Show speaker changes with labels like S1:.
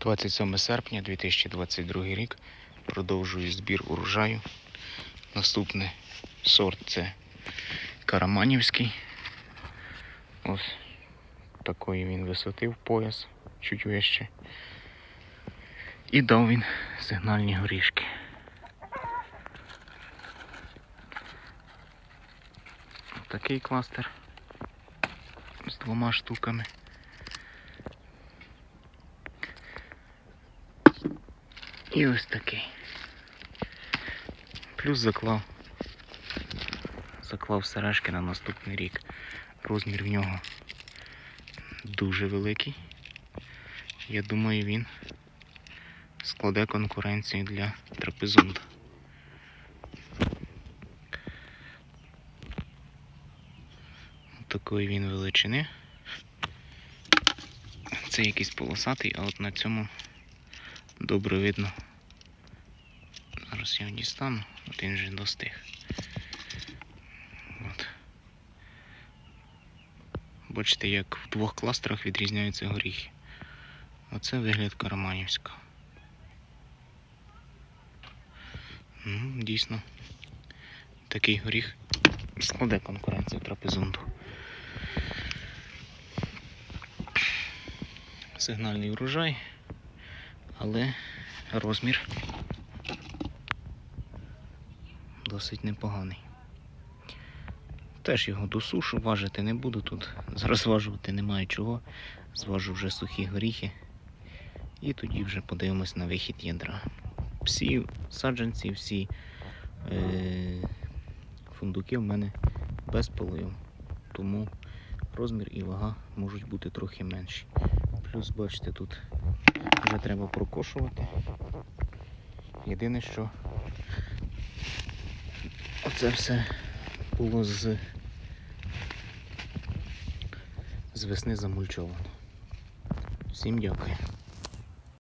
S1: 27 серпня 2022 рік. Продовжую збір урожаю. Наступний сорт це Караманівський. Ось такої він висоти в пояс, чуть вище. І дав він сигнальні горішки. Такий кластер з двома штуками. І ось такий. Плюс заклав. Заклав сережки на наступний рік. Розмір в нього дуже великий. Я думаю, він складе конкуренцію для трапезунда. Такої він величини. Це якийсь полосатий, а от на цьому добре видно. Зараз я його дістану, от він вже достиг. От. Бачите, як в двох кластерах відрізняються горіхи. Оце вигляд Караманівського. Ну, дійсно, такий горіх складе конкуренцію трапезунду. Сигнальний урожай, але розмір досить непоганий. Теж його досушу, важити не буду тут. Зараз зважувати немає чого. Зважу вже сухі горіхи. І тоді вже подивимось на вихід ядра. Всі саджанці, всі е- фундуки в мене без поливу. Тому розмір і вага можуть бути трохи менші. Плюс, бачите, тут вже треба прокошувати. Єдине, що оце все було з, з весни замульчовано. Всім дякую.